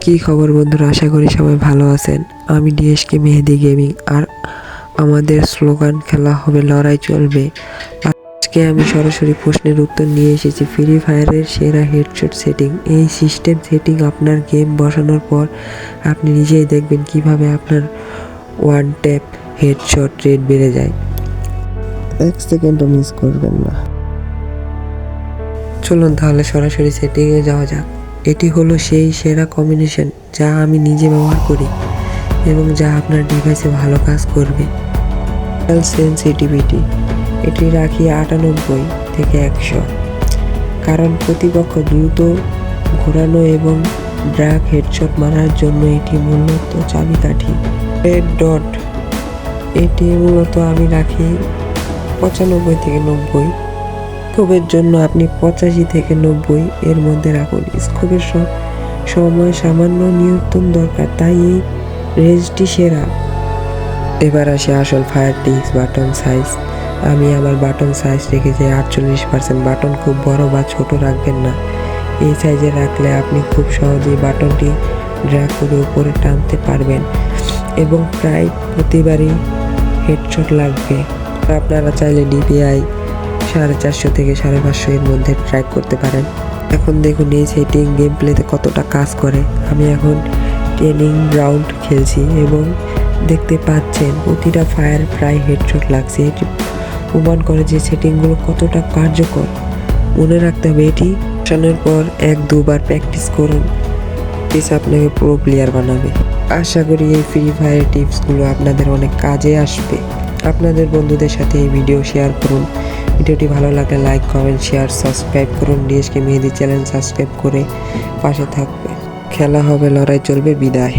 কি খবর বন্ধুরা? আশা করি সবাই ভালো আছেন। আমি ডিএসকে মেহেদি গেমিং আর আমাদের স্লোগান খেলা হবে লড়াই চলবে। আজকে আমি সরাসরি প্রশ্নের উত্তর নিয়ে এসেছি। ফ্রি ফায়ারের সেরা হেডশট সেটিং এই সিস্টেম সেটিং আপনার গেম বসানোর পর আপনি নিজেই দেখবেন কীভাবে আপনার ওয়ান ট্যাপ হেডশট রেট বেড়ে যায়। এক সেকেন্ডও মিস করবেন না। চলুন তাহলে সরাসরি সেটিংয়ে যাওয়া যাক। এটি হলো সেই সেরা কম্বিনেশন যা আমি নিজে ব্যবহার করি এবং যা আপনার ডিভাইসে ভালো কাজ করবে। সেন্সিটিভিটি এটি রাখি আটানব্বই থেকে একশো। কারণ প্রতিপক্ষ দ্রুত ঘোরানো এবং ড্রাগ হেডশট মারার জন্য এটি মূলত চাবিকাঠি। রেড ডট এটি মূলত আমি রাখি পঁচানব্বই থেকে নব্বই। স্কোপের জন্য আপনি পঁচাশি থেকে নব্বই এর মধ্যে রাখুন। স্কোপের সব সময় সামান্য নিয়ন্ত্রণ দরকার, তাই এই রেঞ্জটি সেরা। এবার আসে আসল ফায়ার টিক্স বাটন সাইজ। আমি আমার বাটন সাইজ রেখেছি, আটচল্লিশ পার্সেন্ট বাটন খুব বড় বা ছোট রাখবেন না। এই সাইজে রাখলে আপনি খুব সহজেই বাটনটি ড্র্যাগ করে উপরে টানতে পারবেন এবং প্রায় প্রতিবারই হেডশট লাগবে। আপনারা চাইলে ডিপিআই সাড়ে চারশো থেকে সাড়ে পাঁচশো এর মধ্যে ট্র্যাক করতে পারেন। এখন দেখুন এই সেটিং গেম প্লেতে কতটা কাজ করে। আমি এখন ট্রেনিং রাউন্ড খেলছি এবং দেখতে পাচ্ছেন প্রতিটা ফায়ার প্রায় হেডশট লাগছে। এটি প্রমাণ করে যে সেটিংগুলো কতটা কার্যকর। মনে রাখতে হবে এটি বসানোর পর এক দুবার প্র্যাকটিস করুন। প্লিজ আপনাকে প্রো প্লেয়ার বানাবে। আশা করি এই ফ্রি ফায়ার টিপসগুলো আপনাদের অনেক কাজে আসবে। আপনাদের বন্ধুদের সাথে এই ভিডিও শেয়ার করুন। ভিডিওটি ভালো লাগলে লাইক, কমেন্ট, শেয়ার, সাবস্ক্রাইব করুন। ডিএসকে মেহেদি চ্যানেল সাবস্ক্রাইব করে পাশে থাকবে। খেলা হবে, লড়াই চলবে, বিদায়।